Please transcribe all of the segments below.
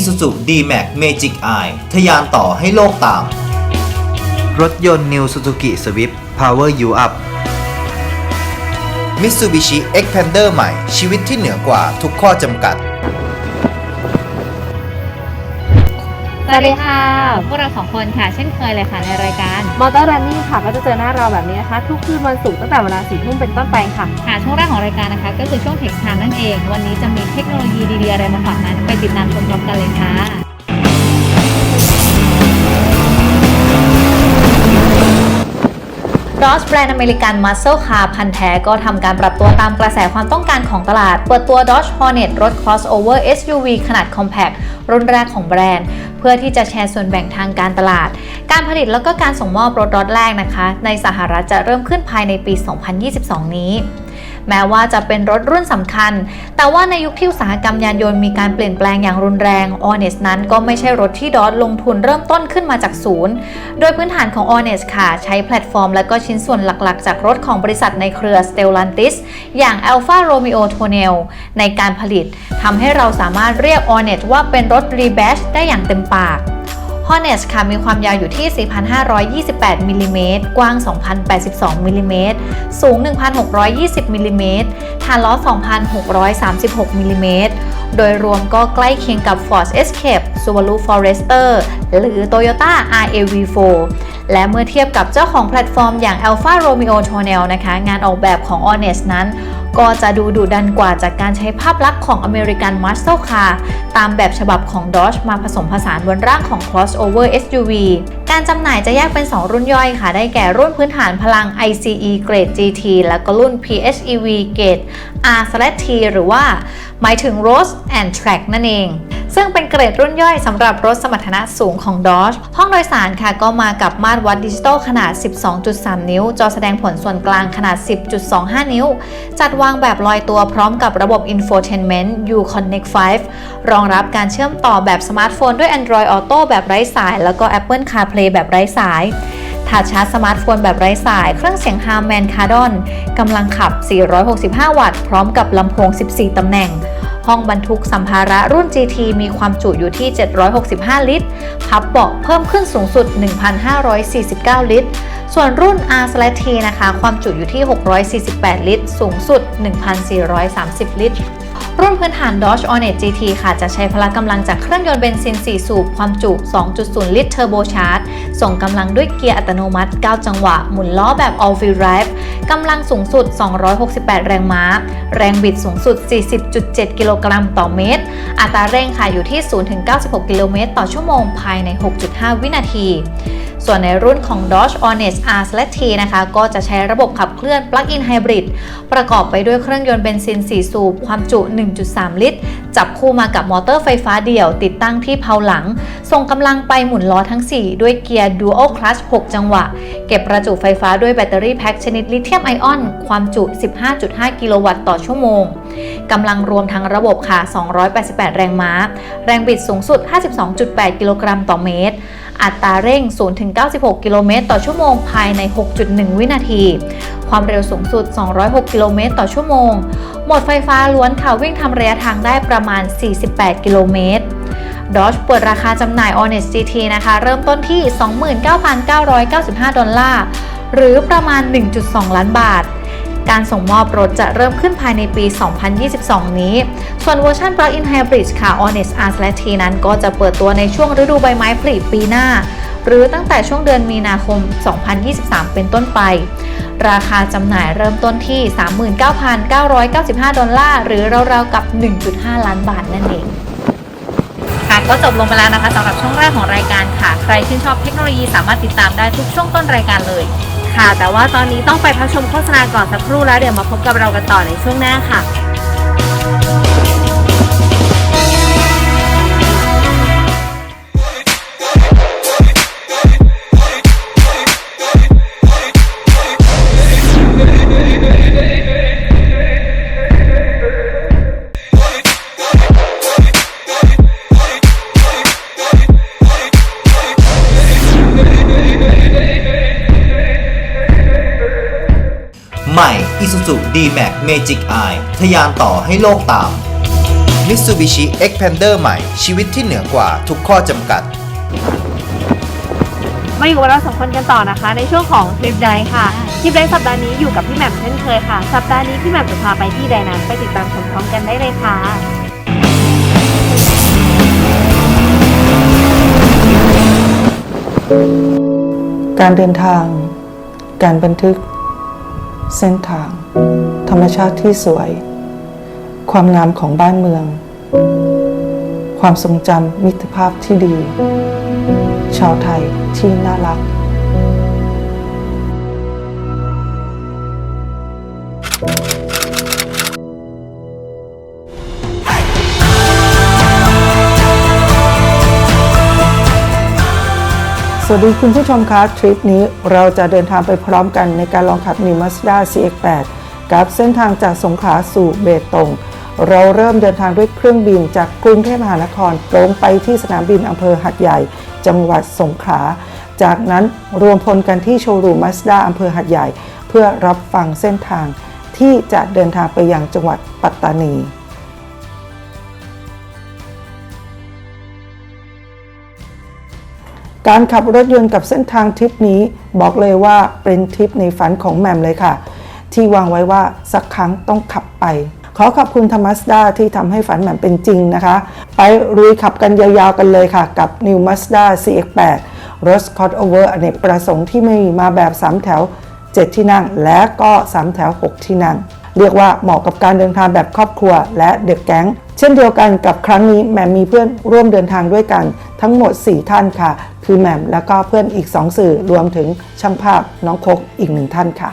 Isuzu D-Max Magic Eye ทะยานต่อให้โลกตาม รถยนต์ New Suzuki Swift Power You Up Mitsubishi Xpander ใหม่ชีวิตที่เหนือกว่าทุกข้อจำกัด สวัสดีค่ะ พวกเราสองคนค่ะ เช่นเคยเลยค่ะในรายการมอเตอร์รันนิ่งค่ะ ก็จะเจอหน้าเราแบบนี้นะคะ ทุกคืนวันศุกร์ตั้งแต่เวลาสี่ทุ่มเป็นต้นไปค่ะ ค่ะ ช่วงแรกของรายการนะคะ ก็คือช่วงเทคไทม์นั่นเอง วันนี้จะมีเทคโนโลยีดีๆอะไรมาฝากนั้น ไปติดตามชมพร้อมกันเลยค่ะ รอสแบรนด์อเมริกันมัสเซลคาร์พันแท้ก็ทำการปรับตัวตามกระแสความต้องการของตลาด เปิดตัว Dodge Hornet รถ crossover SUV ขนาด compact รุ่นแรกของแบรนด์ เพื่อที่จะแชร์ส่วนแบ่งทางการตลาด การผลิตแล้วก็การส่งมอบรถรถแรกนะคะ ในสหรัฐจะเริ่มขึ้นภายในปี 2022 นี้ แม้ว่าจะเป็นรถรุ่นสำคัญ แต่ว่าในยุคที่อุตสาหกรรมยานยนต์มีการเปลี่ยนแปลงอย่างรุนแรง o n e s นั้นก็ไม่ใช่รถที่ดอทลงทุนเริ่มต้นขึ้นมาจากศูนย์ โดยพื้นฐานของ o n e s ค่ะ ใช้แพลตฟอร์มและก็ชิ้นส่วนหลักๆ จากรถของบริษัทในเครือ Stellantis อย่าง Alfa Romeo Tonel ในการผลิตทำให้เราสามารถเรียก o n e s ว่าเป็นรถ r e b a s h ได้อย่างเต็มปาก Hornet ค่ะมีความยาวอยู่ที่ 4,528มิลลิเมตรกว้าง 2,082มิลลิเมตรสูง 1,620มิลลิเมตรฐานล้อ 2,636มิลลิเมตรโดยรวมก็ใกล้เคียงกับ Ford Escape Subaru Forester หรือ Toyota RAV4 และเมื่อเทียบกับเจ้าของแพลตฟอร์มอย่าง Alfa Romeo Tonel นะคะ งานออกแบบของ Honest นั้น ก็จะดูดุดันกว่าจากการใช้ภาพลักษณ์ของ American Muscle Car ตามแบบฉบับของ Dodge มาผสมผสานบนร่างของ crossover SUV การจำหน่ายจะแยกเป็น 2 รุ่นย่อยค่ะ ได้แก่รุ่นพื้นฐานพลัง ICE เกรด GT แล้วก็รุ่น PHEV เกรด R/T หรือว่า หมายถึง Road and Track นั่นเอง ซึ่งเป็นเกรดรุ่นย่อยสำหรับรถสมรรถนะสูงของ Dodge ห้องโดยสารค่ะก็มากับมาตรวัดดิจิตอลขนาด 12.3 นิ้ว จอแสดงผลส่วนกลางขนาด 10.25 นิ้ว จัดวางแบบลอยตัวพร้อมกับระบบ Infotainment U Connect 5 รองรับการเชื่อมต่อแบบสมาร์ทโฟนด้วย Android Auto แบบไร้สาย แล้วก็ Apple CarPlay แบบไร้สายถาดชาร์จสมาร์ทโฟนแบบไร้สาย เครื่องเสียง Harman Kardon กำลังขับ 465 วัตต์ พร้อมกับลำโพง 14 ตำแหน่ง ห้องบรรทุกสัมภาระรุ่น GT มีความจุอยู่ที่ 765 ลิตร พับเบาะเพิ่มขึ้นสูงสุด 1,549 ลิตร ส่วนรุ่น R s l T นะคะ ความจุอยู่ที่ 648 ลิตร สูงสุด 1,430 ลิตร รุ่นพื้นฐาน Dodge Hornet GT ค่ะ จะใช้พละกำลังจากเครื่องยนต์เบนซิน 4 สูบ ความจุ 2.0 ลิตรเทอร์โบชาร์จ ส่งกำลังด้วยเกียร์อัตโนมัติ 9 จังหวะ หมุนล้อแบบ all wheel drive กำลังสูงสุด 268 แรงม้า แรงบิดสูงสุด 40.7 กิโลกรัมต่อเมตร อัตราเร่งค่ะอยู่ที่ 0-96 กิโลเมตรต่อชั่วโมงภายใน 6.5 วินาที ส่วนในรุ่นของ Dodge Honest R T นะคะ ก็จะใช้ระบบขับเคลื่อน Plug-in Hybrid ประกอบไปด้วยเครื่องยนต์เบนซิน 4 สูบ ความจุ 1.3 ลิตร จับคู่มากับมอเตอร์ไฟฟ้าเดี่ยวติดตั้งที่เพลาหลังส่งกำลังไปหมุนล้อทั้ง 4 ด้วยเกียร์ Dual Clutch 6 จังหวะ เก็บประจุไฟฟ้าด้วยแบตเตอรี่แพ็คชนิดลิเธียมไอออน ความจุ 15.5 กิโลวัตต์ต่อชั่วโมง กำลังรวมทั้งระบบค่ะ 288 แรงม้า แรงบิดสูงสุด 52.8 กิโลกรัมต่อเมตร อัตราเร่ง 0-96 กิโลเมตรต่อชั่วโมงภายใน 6.1 วินาที ความเร็วสูงสุด 206 กิโลเมตรต่อชั่วโมง หมดไฟฟ้าล้วนค่ะวิ่งทำระยะทางได้ประมาณ 48 กิโลเมตร Dodge เปิดราคาจำหน่าย Honest GT นะคะ เริ่มต้นที่ 29,995 ดอลลาร์ หรือประมาณ 1.2 ล้านบาท การส่งมอบรถจะเริ่มขึ้นภายในปี 2022 นี้ ส่วนเวอร์ชัน Plug-in Hybrid ค่ะ Honest R T นั้นก็จะเปิดตัวในช่วงฤดูใบไม้ผลิปีหน้า หรือตั้งแต่ช่วงเดือนมีนาคม 2023 เป็นต้นไป ราคาจำหน่ายเริ่มต้นที่ 39,995 ดอลลาร์ หรือราวๆกับ 1.5 ล้านบาทนั่นเอง ก็จบลงไปแล้วนะคะสำหรับช่วงแรกของรายการค่ะ ใครชื่นชอบเทคโนโลยีสามารถติดตามได้ทุกช่วงต้นรายการเลย ค่ะ แต่ว่าตอนนี้ต้องไปพักชมโฆษณาก่อนสักครู่แล้วเดี๋ยวมาพบกับเรากันต่อในช่วงหน้าค่ะ Isuzu D-Max Magic Eye ทะยานต่อให้โลกตาม Mitsubishi Xpander ใหม่ ชีวิตที่เหนือกว่าทุกข้อจำกัด มาอยู่กับเราสองคนกันต่อนะคะ ในช่วงของทริปไดค่ะทริปไดสัปดาห์นี้อยู่กับพี่แหม่มเช่นเคยค่ะ สัปดาห์นี้พี่แหม่มจะพาไปที่ใดนั้นไปติดตามชมพร้อมกันได้เลยค่ะ การเดินทาง การบันทึก เส้นทาง ธรรมชาติที่สวย ความงามของบ้านเมือง ความทรงจำมิตรภาพที่ดี ชาวไทยที่น่ารัก วัสดีคุณผู้ชมคะทริปนี้เราจะเดินทางไปพร้อมกันในการลองขับ New Mazda CX-8 กับเส้นทางจากสงขลาสู่เบตง เราเริ่มเดินทางด้วยเครื่องบินจากกรุงเทพมหานครตรงไปที่สนามบินอำเภอหัดใหญ่ จังหวัดสงขลา จากนั้นรวมพลกันที่โชว์รูม Mazda อำเภอหัดใหญ่ เพื่อรับฟังเส้นทางที่จะเดินทางไปยังจังหวัดปัตตานี การขับรถยนต์กับเส้นทางทริปนี้บอกเลยว่าเป็นทริปในฝันของแหม่มเลยค่ะ ที่วางไว้ว่าสักครั้งต้องขับไป ขอขอบคุณธรรมัสดาที่ทำให้ฝันแหม่มเป็นจริงนะคะ ไปรุยขับกันยาวๆกันเลยค่ะ กับ New Mazda CX-8 รถ crossover อเนกประสงค์ที่ไม่มีมาแบบ 3 แถว 7 ที่นั่ง และก็ 3 แถว 6 ที่นั่ง เรียกว่าเหมาะกับการเดินทางแบบครอบครัวและเด็กแก๊ง เช่นเดียวกันกับครั้งนี้แหม่มมีเพื่อนร่วมเดินทางด้วยกันทั้งหมด 4 ท่านค่ะ คือแหม่มแล้วก็เพื่อนอีก 2 สื่อรวมถึงช่างภาพน้องคกอีกหนึ่งท่านค่ะ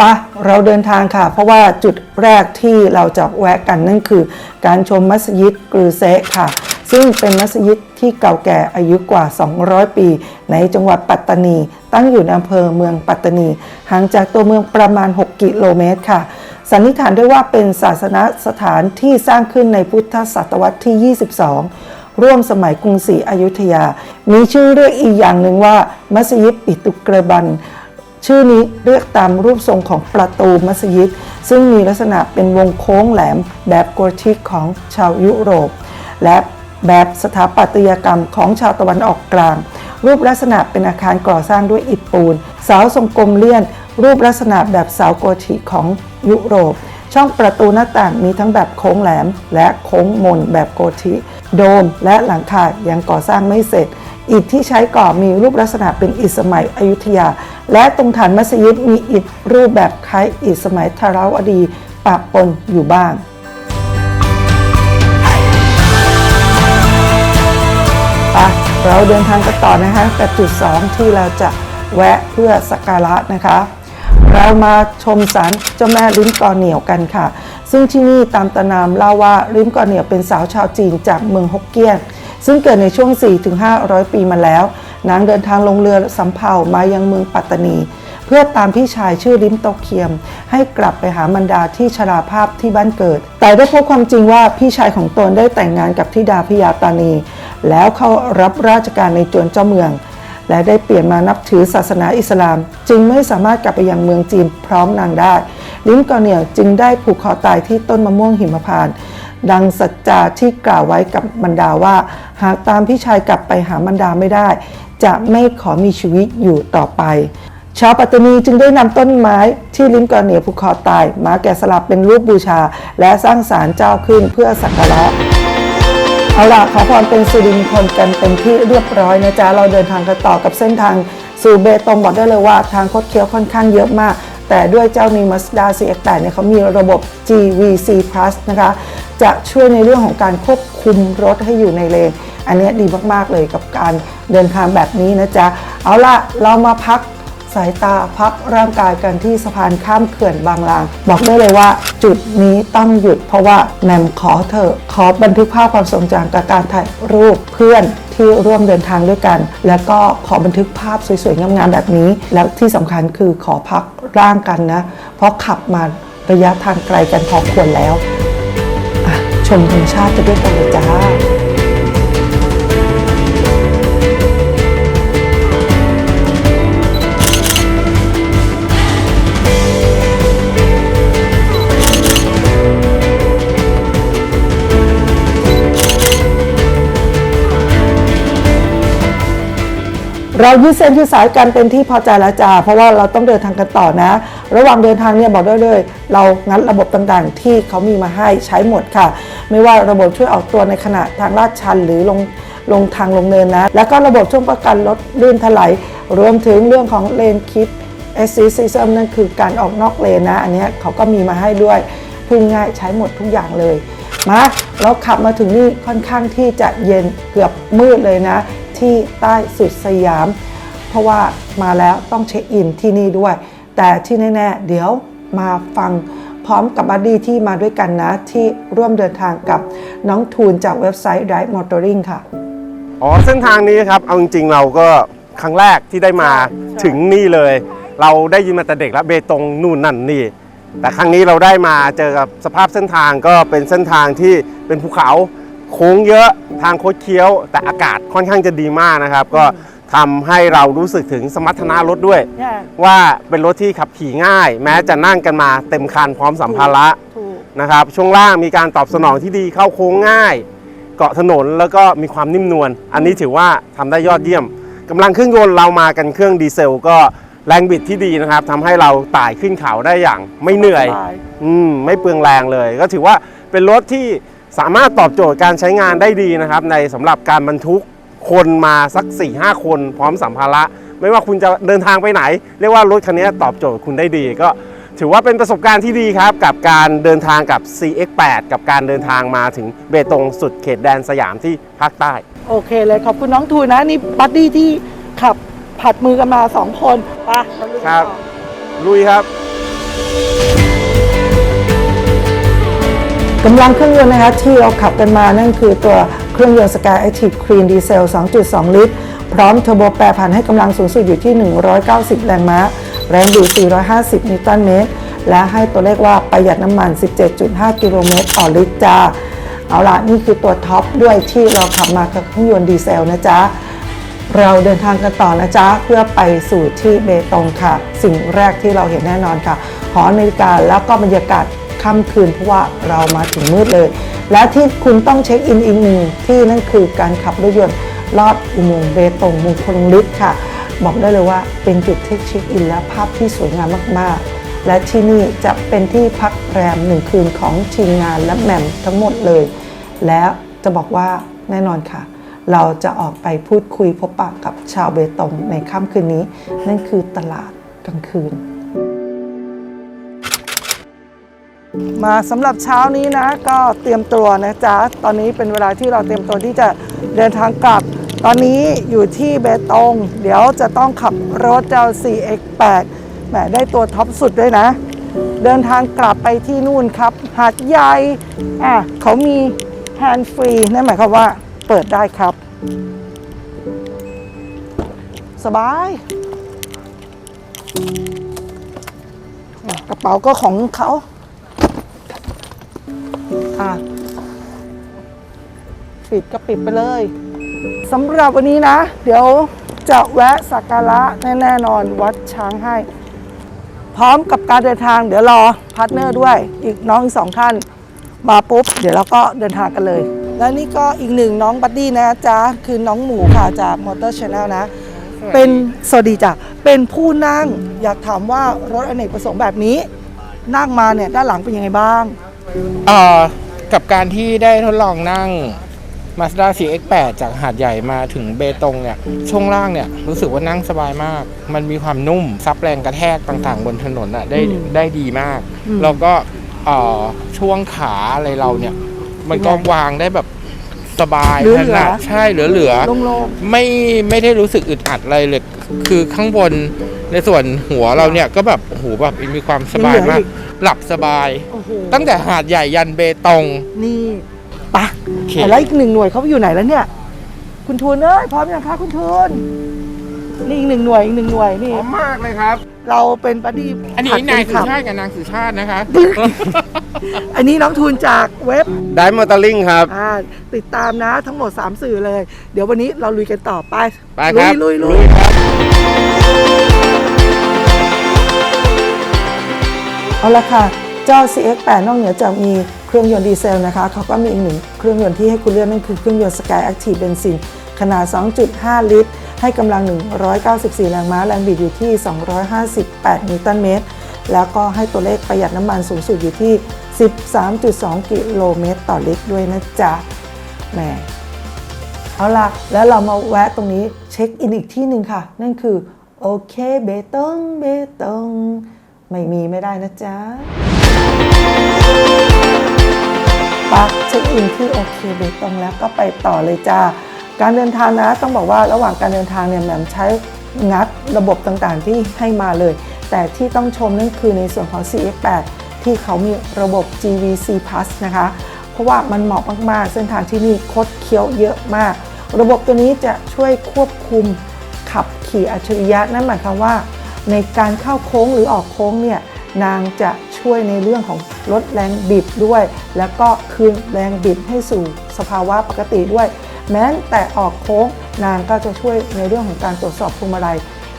ปะเราเดินทางค่ะ เพราะว่าจุดแรกที่เราจะแวะกันนั่นคือ การชมมัสยิดกรือเซะค่ะ ซึ่งเป็นมัสยิดที่เก่าแก่อายุกว่า 200 ปี ในจังหวัดปัตตานี ตั้งอยู่ในอำเภอเมืองปัตตานี ห่างจากตัวเมืองประมาณ 6 กิโลเมตรค่ะสันนิษฐานได้ว่าเป็นศาสนสถานที่สร้างขึ้นในพุทธศตวรรษที่ 22 ร่วมสมัยกรุงศรีอยุธยา มีชื่อเรียกอีกอย่างหนึ่งว่า มัสยิดปิตุกระบัน ชื่อนี้เรียกตามรูปทรงของประตูมัสยิด ซึ่งมีลักษณะเป็นวงโค้งแหลมแบบโกธิกของชาวยุโรป และแบบสถาปัตยกรรมของชาวตะวันออกกลาง รูปลักษณะเป็นอาคารก่อสร้างด้วยอิฐปูน เสาทรงกลมเลี่ยน รูปลักษณะแบบเสาโกธิกของยุโรปช่องประตูหน้าต่างมีทั้งแบบโค้งแหลมและโค้งมนแบบโกธิ โดมและหลังคายังก่อสร้างไม่เสร็จ อิฐที่ใช้ก่อมีรูปลักษณะเป็นอิฐสมัยอยุธยา และตรงฐานมัสยิดมีอิฐรูปแบบคล้ายอิฐสมัยทาราวดีปะปนอยู่บ้างไปเราเดินทางกันต่อนะคะกับจุด 2 ที่เราจะแวะเพื่อสักการะนะคะ เรามาชมศาลเจ้าแม่ลิ้นกอเหนียวกันค่ะ ซึ่งที่นี่ตามตำนามเล่าว่าลิ้นกอเหนียวเป็นสาวชาวจีนจากเมืองฮกเกี้ยน ซึ่งเกิดในช่วง 4-500 ปีมาแล้ว นางเดินทางลงเรือสำเภามายังเมืองปัตตานี เพื่อตามพี่ชายชื่อลิมโตเคียม ให้กลับไปหามันดาที่ชราภาพที่บ้านเกิด แต่ได้พบความจริงว่าพี่ชายของตนได้แต่งงานกับธิดาพิยาตานี แล้วเขารับราชการในจวนเจ้าเมือง และได้เปลี่ยนมานับถือศาสนาอิสลาม จึงไม่สามารถกลับไปยังเมืองจีนพร้อมนางได้ ลิ้นกอเหนียจึงได้ผูกคอตายที่ต้นมะม่วงหิมพานต์ดังสัจจาที่กล่าวไว้กับมันดาว่า หากตามพี่ชายกลับไปหามันดาไม่ได้ จะไม่ขอมีชีวิตอยู่ต่อไปชาวปัตตานีจึงได้นำต้นไม้ที่ลิ้นกอเหนียวผูกคอตาย มาแกะสลักเป็นรูปบูชา และสร้างศาลเจ้าขึ้นเพื่อสักการะ เอาล่ะขอพรเป็นสิริมงคลกันเป็นที่เรียบร้อยนะจ๊ะเราเดินทางกันต่อกับเส้นทางสู่เบตงบอกได้เลยว่าทางคดเคี้ยวค่อนข้างเยอะมาก แต่ด้วยเจ้า New Mazda CX-8 เนี่ยเขามีระบบ GVC Plus นะคะ จะช่วยในเรื่องของการควบคุมรถให้อยู่ในเลน อันเนี้ยดีมากๆเลยกับการเดินทางแบบนี้นะจ๊ะ เอาล่ะ เรามาพัก สายตาพักร่างกายกันที่สะพานข้ามเขื่อนบางลาง บอกได้เลยว่า จุดนี้ต้องหยุดเพราะว่าแหมมขอเถอขอบันทึกภาพความทรงจำกับการถ่ายรูปเพื่อนที่ร่วมเดินทางด้วยกัน แล้วก็ขอบันทึกภาพสวยๆงามๆแบบนี้ แล้วที่สำคัญคือขอพักร่างกันนะ เพราะขับมาระยะทางไกลกันพอควรแล้วชมธรรมชาติจะด้วยกันเลยจ้า เรายืดเส้นยืดสายกันเป็นที่พอใจแล้วจ้าเพราะว่าเราต้องเดินทางกันต่อนะ ระหว่างเดินทางเนี่ยบอกได้เลย เรางัดระบบต่างๆ ที่เขามีมาให้ใช้หมดค่ะ ไม่ว่าระบบช่วยออกตัวในขณะทางลาดชันหรือลงลงทางลงเนินนะ แล้วก็ระบบช่วงประกันรถลื่นถลายรวมถึงเรื่องของเลนคิด assist system นั่นคือการออกนอกเลนนะ อันนี้เขาก็มีมาให้ด้วยพูดง่ายใช้หมดทุกอย่างเลยมาเราขับมาถึงนี่ค่อนข้างที่จะเย็นเกือบมืดเลยนะ ที่ใต้สุดสยาม เพราะว่ามาแล้วต้องเช็คอินที่นี่ด้วย แต่ที่แน่ๆเดี๋ยวมาฟังพร้อมกับบัดดี้ที่มาด้วยกันนะ ที่ร่วมเดินทางกับน้องทูนจากเว็บไซต์ Drive Motoring ค่ะ อ๋อเส้นทางนี้ครับ เอาจริงๆเราก็ครั้งแรกที่ได้มาถึงนี่เลย เราได้ยินมาแต่เด็กแล้วเบตงนู่นนั่นนี่ แต่ครั้งนี้เราได้มาเจอกับสภาพเส้นทางก็เป็นเส้นทางที่เป็นภูเขา โค้งเยอะทางโคดเคี้ยว แต่อากาศค่อนข้างจะดีมากนะครับ ก็ทำให้เรารู้สึกถึงสมรรถนะรถด้วยว่าเป็นรถที่ขับขี่ง่าย แม้จะนั่งกันมาเต็มคันพร้อมสัมภาระนะครับ ช่วงล่างมีการตอบสนองที่ดีเข้าโค้งง่าย เกาะถนนแล้วก็มีความนิ่มนวลอันนี้ถือว่าทำได้ยอดเยี่ยมกำลังเครื่องยนต์เรามากันเครื่องดีเซล ก็แรงบิดที่ดีนะครับทำให้เราไต่ขึ้นเขาได้อย่างไม่เหนื่อย สบายอืมไม่เปลืองแรงเลย ก็ถือว่าเป็นรถที่ สามารถตอบโจทย์การใช้งานได้ดีนะครับในสำหรับการบรรทุกคนมาสัก 4-5 คนพร้อมสัมภาระ ไม่ว่าคุณจะเดินทางไปไหน เรียกว่ารถคันนี้ตอบโจทย์คุณได้ดี ก็ถือว่าเป็นประสบการณ์ที่ดีครับ กับการเดินทางกับ CX8 กับการเดินทางมาถึงเบตงสุดเขตแดนสยามที่ภาคใต้ โอเคเลยขอบคุณน้องทูนนะนี่บัดดี้ที่ขับผัดมือกันมาสองคนไปเราลุยกันครับต่อลุยครับ กำลังเครื่องยนต์นะคะที่เราขับกันมานั่นคือตัวเครื่องยนต์ Sky Active Clean Diesel 2.2 ลิตร พร้อมเทอร์โบแปรผันให้กำลังสูงสุดอยู่ที่ 190 แรงม้า แรงดูด 450 นิวตันเมตร และให้ตัวเลขว่าประหยัดน้ำมัน 17.5 กิโลเมตรต่อลิตรจ้า เอาล่ะ นี่คือตัวท็อปด้วยที่เราขับมากับเครื่องยนต์ดีเซลนะจ๊ะเราเดินทางกันต่อนะจ๊ะ เพื่อไปสู่ที่เบตงค่ะ สิ่งแรกที่เราเห็นแน่นอนค่ะ หอนาฬิกาแล้วก็บรรยากาศ ค่ำคืน เพราะว่าเรามาถึงมืดเลย และที่คุณต้องเช็คอินอีกหนึ่งที่นั่นคือการขับรถยนต์ลอดอุโมงค์เบตงมุงคลฤทธิ์ค่ะ บอกได้เลยว่าเป็นจุดที่เช็คอินและภาพที่สวยงามมากๆ และที่นี่จะเป็นที่พักแรมหนึ่งคืนของทีมงานและแหม่มทั้งหมดเลย แล้วจะบอกว่าแน่นอนค่ะ เราจะออกไปพูดคุยพบปะกับชาวเบตงในค่ำคืนนี้ นั่นคือตลาดกลางคืน มาสำหรับเช้านี้นะก็เตรียมตัวนะจ๊ะ ตอนนี้เป็นเวลาที่เราเตรียมตัวที่จะเดินทางกลับ ตอนนี้อยู่ที่เบตง เดี๋ยวจะต้องขับรถเจ้า 4X8 แหมได้ตัวท็อปสุดด้วยนะ เดินทางกลับไปที่นู่นครับหาดใหญ่อะเขามีแฮนด์ฟรีนั่นหมายความว่าเปิดได้ครับ สบาย กระเป๋าก็ของเขา อะปิดก็ปิดไปเลยสำหรับวันนี้นะ เดี๋ยวจะแวะสักการะแน่ๆนอนวัดช้างให้ พร้อมกับการเดินทางเดี๋ยวรอพาร์ทเนอร์ด้วย อีกน้องอีกสองท่านมาปุ๊บ เดี๋ยวเราก็เดินทางกันเลย และนี่ก็อีกหนึ่งน้องบัดดี้นะจ๊ะ คือน้องหมูค่ะจากมอเตอร์ช n แนลนะ เป็นสวัสดีจ้ะเป็นผู้นั่งอยากถามว่ารถอเนกประสงค์แบบนี้ นั่งมาเนี่ยด้านหลังเป็นยังไงบ้าง เอ่อ กับการที่ได้ทดลองนั่ง Mazda CX-8 จากหาดใหญ่มาถึงเบตงเนี่ย ช่วงล่างเนี่ย รู้สึกว่านั่งสบายมาก มันมีความนุ่ม ซับแรงกระแทกต่างๆ บนถนนอะได้ได้ดีมาก แล้วก็เอ่อช่วงขาอะไรเราเนี่ย มันก็วางได้แบบสบายเหลือๆถนัดใช่เหลือเหลือๆโล่งไม่ไม่ได้รู้สึกอึดอัดอะไรเลย คือข้างบนในส่วนหัวเราเนี่ยก็แบบโอ้โหแบบมีความสบายมาก หลับสบายๆโอ้โหตั้งแต่หาดใหญ่ยันเบตง นี่ปะโอเคแล้วอีกหนึ่งหน่วยเขาไปอยู่ไหนแล้วเนี่ย คุณทูนเอ้ยพร้อมยังคะคุณทูนนี่อีกหนึ่งหน่วยอีกหนึ่งหน่วยนี่ พร้อมมากเลยครับ เราเป็นบัดดี้อันนี้ผัดนายเป็สุขับ ชาติกับนางสุชาตินะคะ อันนี้น้องทูนจากเว็บได้มอเตอร์ลิงครับ อ่าติดตามนะทั้งหมด 3 สื่อเลย เดี๋ยววันนี้เราลุยกันต่อไปไปครับ ลุยลุยลุยครับเอาละค่ะ เจ้า CX8 นอกเหนือจากมีเครื่องยนต์ดีเซลนะคะ เขาก็มีอีกหนึ่งเครื่องยนต์ที่ให้คุณเลือกนั่นคือเครื่องยนต์ Sky Active เบนซินขนาด 2.5 ลิตร ให้กำลัง 194 แรงม้า แรงบิดอยู่ที่ 258 นิวตันเมตร แล้วก็ให้ตัวเลขประหยัดน้ำมันสูงสุดอยู่ที่ 13.2 กิโลเมตรต่อลิตรด้วยนะจ๊ะ แหม เอาล่ะ แล้วเรามาแวะตรงนี้เช็คอินอีกที่หนึ่งค่ะ นั่นคือโอเคเบตงเบตงไม่มีไม่ได้นะจ๊ะปะเช็คอินที่โอเคเบตงแล้วก็ไปต่อเลยจ้า การเดินทางนะต้องบอกว่าระหว่างการเดินทางเนี่ยแหม่มใช้งัดระบบต่างๆที่ให้มาเลย แต่ที่ต้องชมนั่นคือในส่วนของ CX8 ที่เขามีระบบ GVC Plus นะคะ เพราะว่ามันเหมาะมากๆ เส้นทางที่นี่คดเคี้ยวเยอะมาก ระบบตัวนี้จะช่วยควบคุมขับขี่อัจฉริยะ นั่นหมายความว่า ในการเข้าโค้งหรือออกโค้งเนี่ยนางจะช่วยในเรื่องของลดแรงบิดด้วย แล้วก็คืนแรงบิดให้สู่สภาวะปกติด้วย แม้แต่ออกโค้งนางก็จะช่วยในเรื่องของการตรวจสอบพวงมาลัย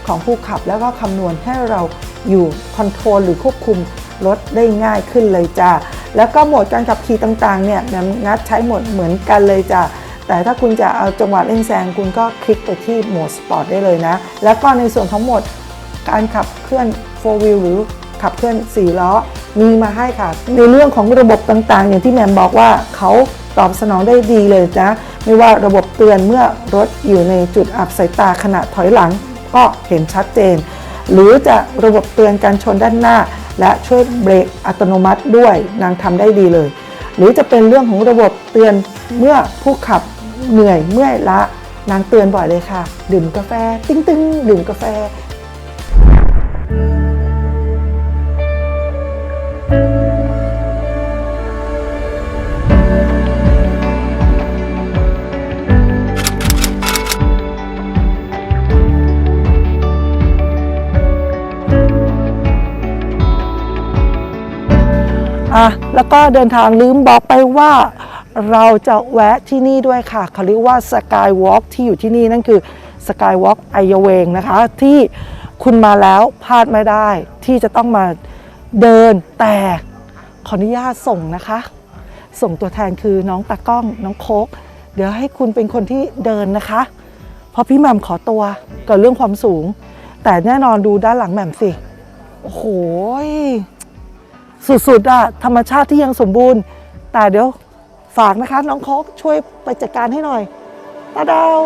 ของผู้ขับ แล้วก็คำนวณให้เราอยู่คอนโทรลหรือควบคุมรถได้ง่ายขึ้นเลยจ้าแล้วก็โหมดการขับขี่ต่างๆเนี่ยแหม่มงัดใช้หมดเหมือนกันเลยจ้าแต่ถ้าคุณจะเอาจังหวะเร่งแซงคุณก็คลิกไปที่โหมดสปอร์ตได้เลยนะ แล้วก็ในส่วนของโหมดการขับเคลื่อน 4 wheel หรือขับเคลื่อน 4 ล้อ มีมาให้ค่ะ ในเรื่องของระบบต่างๆ อย่างที่แหมมบอกว่าเขาตอบสนองได้ดีเลยนะ ไม่ว่าระบบเตือนเมื่อรถอยู่ในจุดอับสายตาขณะถอยหลังก็เห็นชัดเจน หรือจะระบบเตือนการชนด้านหน้า และช่วยเบรกอัตโนมัติด้วยนางทำได้ดีเลย หรือจะเป็นเรื่องของระบบเตือนเมื่อผู้ขับเหนื่อยเมื่อยละนางเตือนบ่อยเลยค่ะ ดื่มกาแฟ ติ้งตึงๆดื่มกาแฟ อะแล้วก็เดินทางลืมบอกไปว่าเราจะแวะที่นี่ด้วยค่ะเขาเรียกว่าสกายวอล์กที่อยู่ที่นี่นั่นคือสกายวอล์กไอเยเวงนะคะ ที่คุณมาแล้วพลาดไม่ได้ที่จะต้องมาเดินแต่ขออนุญาตส่งนะคะ ส่งตัวแทนคือน้องตากล้องน้องโคกเดี๋ยวให้คุณเป็นคนที่เดินนะคะ เพราะพี่แหม่มขอตัวกับเรื่องความสูง แต่แน่นอนดูด้านหลังแหม่มสิ โอ้โห สุดๆอะธรรมชาติที่ยังสมบูรณ์ แต่เดี๋ยวฝากนะคะ น้องโคกช่วยไปจัดการให้หน่อยตาดาว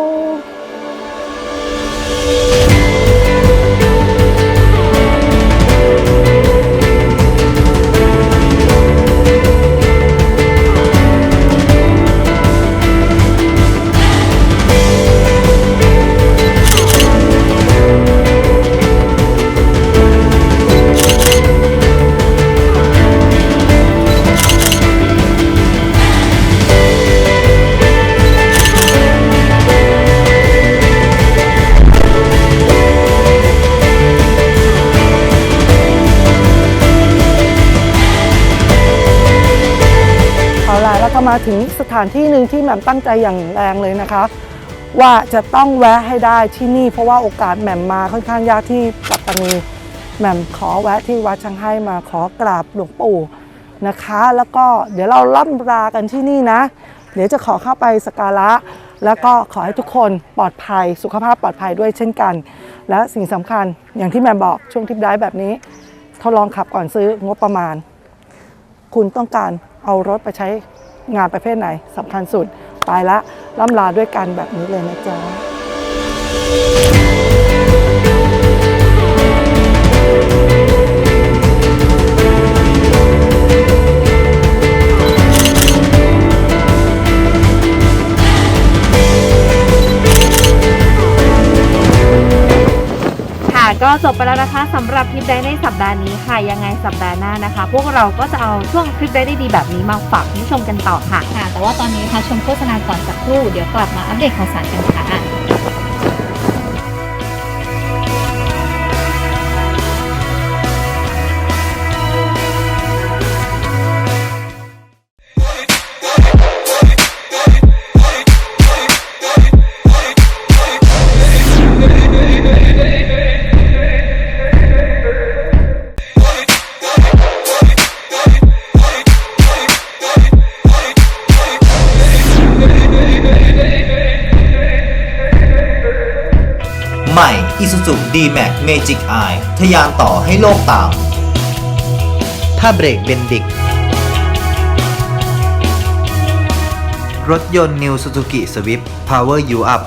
มาถึงสถานที่หนึ่งที่แหม่มตั้งใจอย่างแรงเลยนะคะ ว่าจะต้องแวะให้ได้ที่นี่ เพราะว่าโอกาสแหม่มมาค่อนข้างยากที่ปัตตานีแหม่มขอแวะที่วัดชังให้มาขอกราบหลวงปู่นะคะ แล้วก็เดี๋ยวเราล่ำลากันที่นี่นะ เดี๋ยวจะขอเข้าไปสักการะ แล้วก็ขอให้ทุกคนปลอดภัยสุขภาพปลอดภัยด้วยเช่นกัน และสิ่งสำคัญอย่างที่แหม่มบอกช่วงทริปได้แบบนี้ทดลองขับก่อนซื้องบประมาณ คุณต้องการเอารถไปใช้ งานประเภทไหนสำคัญสุด ไปละล่ำลาด้วยกันแบบนี้เลยนะจ๊ะ ก็จบไปแล้วนะคะสำหรับคลิปได้ในสัปดาห์นี้ค่ะยังไงสัปดาห์หน้านะคะ พวกเราก็จะเอาช่วงคลิปได้ดีแบบนี้มาฝากผู้ชมกันต่อค่ะ ค่ะ แต่ว่าตอนนี้นะคะชมโฆษณาก่อนสักครู่เดี๋ยวกลับมาอัปเดตข่าวสารกันค่ะ D-Max Magic Eye ทะยานต่อให้โลกตาม ถ้าเบรกเบนดิก รถยนต์ New Suzuki Swift Power You Up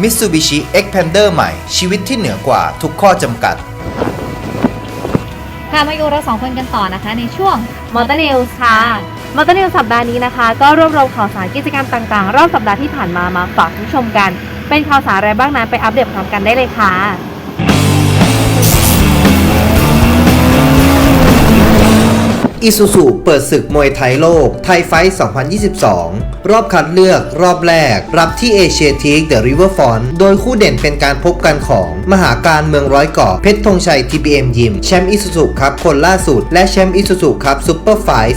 Mitsubishi Xpander ใหม่ ชีวิตที่เหนือกว่าทุกข้อจำกัด ค่ะมาอยู่เราสองคนกันต่อนะคะ ในช่วงมอเตอร์นิวส์ค่ะมอเตอร์นิวส์สัปดาห์นี้นะคะ ก็รวบรวมข่าวสารกิจกรรมต่างๆ รอบสัปดาห์ที่ผ่านมามาฝากผู้ชมกัน เป็นข่าวสารอะไรบ้างนั้นไปอัปเดตพร้อมกันได้เลยค่ะ อิซูซูเปิดศึกมวยไทยโลก ไทยไฟท์ 2022 รอบคัดเลือกรอบแรก รับที่เอเชียทีกเดอะริเวอร์ฟอนโดยคู่เด่นเป็นการพบกันของมหาการเมืองร้อยเกาะเพชรธงชัย TPM ยิมแชมป์อิซูซูครับคนล่าสุด และแชมป์อิซูซูครับซุปเปอร์ไฟท์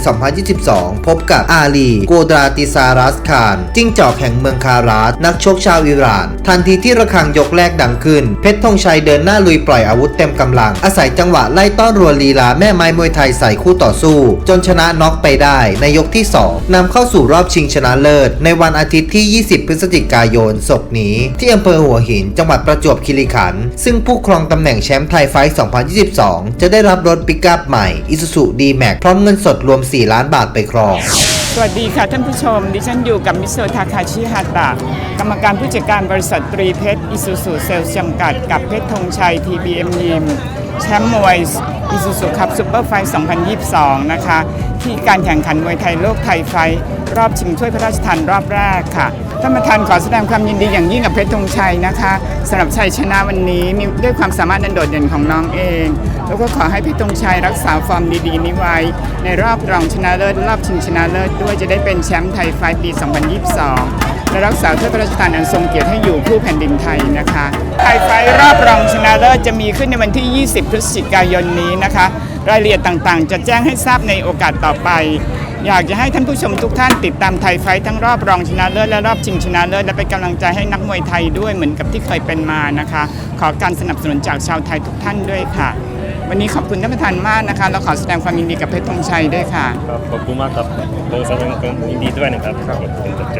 2022 พบกับอาลีโกดราติซารัสคานจิ้งจอกแห่งเมืองคาราสนักชกชาวอิหร่าน ทันทีที่ระฆังยกแรกดังขึ้น เพชรธงชัยเดินหน้าลุยปล่อยอาวุธเต็มกำลัง อาศัยจังหวะไล่ต้อนรัวลีลาแม่ไม้มวยไทยใส่คู่ต่อสู้จนชนะน็อกไปได้ในยกที่ 2นำเข้าสู่รอบชิงชนะเลิศ ในวันอาทิตย์ที่ 20 พฤศจิกายนศกนี้ ที่อำเภอหัวหิน จังหวัดประจวบคีรีขันธ์ซึ่งผู้ครองตำแหน่งแชมป์ไทยไฟท์2022 จะได้รับรถปิกอัพใหม่ Isuzu D-Max พร้อมเงินสดรวม 4 ล้านบาทไปครองสวัสดีค่ะท่านผู้ชม ดิฉันอยู่กับมิโซทาคาชิฮาตะ กรรมการผู้จัดการบริษัทตรีเพชรอิซูซูเซลจำกัด กับเพชรธงชัย TBM ยิม แชมป์มวยอิซูซูคัพซูเปอร์ไฟท์2022 นะคะ ที่การแข่งขันมวยไทยโลกไทยไฟ รอบชิงถ้วยพระราชทานรอบแรกค่ะ ท่านประธานขอแสดงความยินดีอย่างยิ่งกับเพชรธงชัยนะคะสำหรับชัยชนะวันนี้มีด้วยความสามารถอันโดดเด่นของน้องเอง แล้วก็ขอให้เพชรธงชัยรักษาฟอร์มดีๆ นี้ไว้ ในรอบรองชนะเลิศรอบชิงชนะเลิศด้วยจะได้เป็นแชมป์ไทยไฟปี 2022 และรักษาถ้วยพระราชทานอันทรงเกียรติให้อยู่คู่แผ่นดินไทยนะคะไทยไฟท์รอบรองชนะเลิศจะมีขึ้นในวันที่ 20 พฤศจิกายนนี้นะคะ รายละเอียดต่างๆ จะแจ้งให้ทราบในโอกาสต่อไป อยากจะให้ท่านผู้ชมทุกท่านติดตามไทยไฟท์ทั้งรอบรองชนะเลิศและรอบชิงชนะเลิศและเป็นกำลังใจให้นักมวยไทยด้วยเหมือนกับที่เคยเป็นมานะคะ ขอการสนับสนุนจากชาวไทยทุกท่านด้วยค่ะ วันนี้ขอบคุณท่านประธานมากนะคะ แล้วขอแสดงความยินดีกับเพชรธงชัยด้วยค่ะ ครับขอบคุณมากครับผมแสดงความยินดีด้วยนะครับขอบคุณจากใจ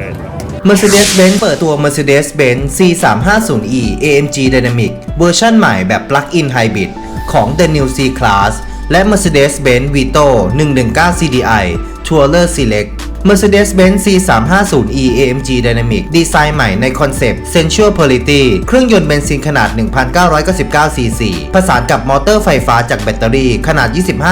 Mercedes-Benz เปิดตัว Mercedes-Benz C350e AMG Dynamic เวอร์ชันใหม่แบบ Plug-in Hybrid ของ The New C-Class และ Mercedes-Benz Vito 119 CDI Tourer Select Mercedes-Benz C350e AMG Dynamic ดีไซน์ใหม่ในคอนเซปต์ Sensual Purity เครื่องยนต์เบนซินขนาด 1,999 cc ผสานกับมอเตอร์ไฟฟ้าจากแบตเตอรี่ขนาด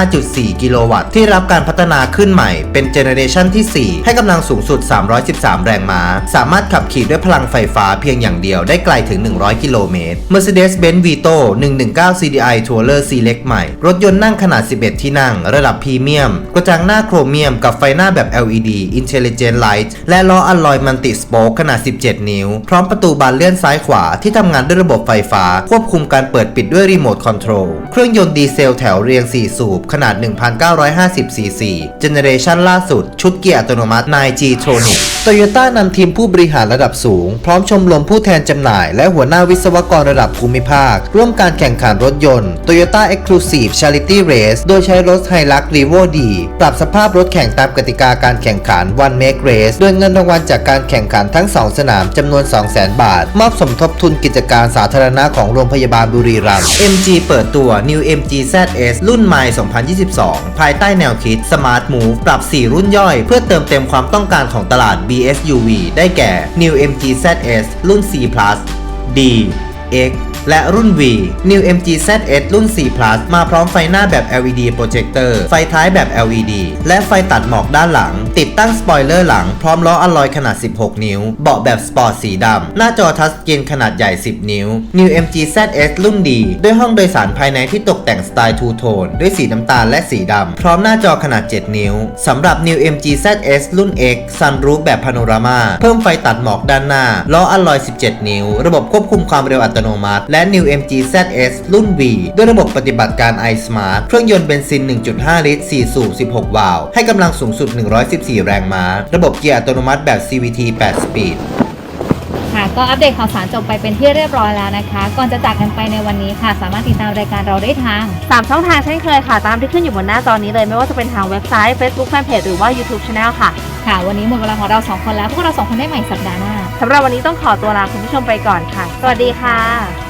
25.4 กิโลวัตต์ที่รับการพัฒนาขึ้นใหม่ เป็นเจเนเรชันที่ 4 ให้กำลังสูงสุด 313 แรงม้า สามารถขับขี่ด้วยพลังไฟฟ้าเพียงอย่างเดียวได้ไกลถึง 100 กิโลเมตร Mercedes-Benz Vito 119 CDI Tourer Select ใหม่ รถยนต์นั่งขนาด 11 ที่นั่ง ระดับพรีเมียม กระจังหน้าโครเมียมกับไฟหน้าแบบ LED Intelligent Light และล้ออัลลอยมัลติสโปคขนาด 17 นิ้ว พร้อมประตูบานเลื่อนซ้ายขวาที่ทำงานด้วยระบบไฟฟ้า ควบคุมการเปิดปิดด้วยรีโมทคอนโทรล เครื่องยนต์ดีเซลแถวเรียง 4 สูบ ขนาด 1,950 ซีซี เจเนเรชันล่าสุด ชุดเกียร์อัตโนมัติ 9G Tronic โตโยต้านำทีมผู้บริหารระดับสูง พร้อมชมรมผู้แทนจำหน่าย และหัวหน้าวิศวกรระดับภูมิภาค ร่วมการแข่งขันรถยนต์ Toyota Exclusive Charity Race โดยใช้รถไฮลัก r ีโวดีปรับสภาพรถแข่งตามกติกาการแข่งขัน One Make Race โดยเงินรางวัลจากการแข่งขันทั้ง 2 สนามจำนวน 200,000 บาท มอบสมทบทุนกิจการสาธารณะของโรงพยาบาลบุรีรัมย์ MG เปิดตัว New MG ZS รุ่นใหม่ 2022 ภายใต้แนวคิด Smart Move ปรับ 4 รุ่นย่อย เพื่อเติมเต็มความต้องการของตลาด BSUV ได้แก่ New MG ZS รุ่น C+ D X และรุ่น V New MG ZS รุ่น 4 Plus มาพร้อมไฟหน้าแบบ LED โปรเจคเตอร์ไฟท้ายแบบ LED และไฟตัดหมอกด้านหลัง ติดตั้งสปอยเลอร์หลังพร้อมล้ออลลอยขนาด 16 นิ้ว เบาะแบบสปอร์ตสีดำ หน้าจอทัชสกรีนขนาดใหญ่ 10 นิ้ว New MG ZS รุ่นดีด้วยห้องโดยสารภายในที่ตกแต่งสไตล์ทูโทนด้วยสีน้ำตาลและสีดำ พร้อมหน้าจอขนาด 7 นิ้วสำหรับ New MG ZS รุ่น X Sunroof แบบพาโนรามาเพิ่มไฟตัดหมอกด้านหน้าล้ออลลอย 17 นิ้ว ระบบควบคุมความเร็วอัตโนมัติและ New MG ZS รุ่น V ด้วยระบบปฏิบัติการ iSmart เครื่องยนต์เบนซิน 1.5 ลิตร 4 สูบ 16 วาล์วให้กำลังสูงสุด 114 แรงม้า ระบบเกียร์อัตโนมัติแบบ CVT 8 สปีดค่ะก็อัปเดตข่าวสารจบไปเป็นที่เรียบร้อยแล้วนะคะ ก่อนจะจากกันไปในวันนี้ค่ะ สามารถติดตามรายการเราได้ทาง 3 ช่องทางเช่นเคยค่ะ ตามที่ขึ้นอยู่บนหน้าจอนี้เลย ไม่ว่าจะเป็นทางเว็บไซต์ Facebook Fanpage หรือว่า YouTube Channel ค่ะ ค่ะ วันนี้หมดเวลาของเราสองคนแล้ว พวกเราสองคนได้ใหม่สัปดาห์หน้าสำหรับวันนี้ต้องขอตัวลาคุณผู้ชมไปก่อนค่ะ สวัสดีค่ะ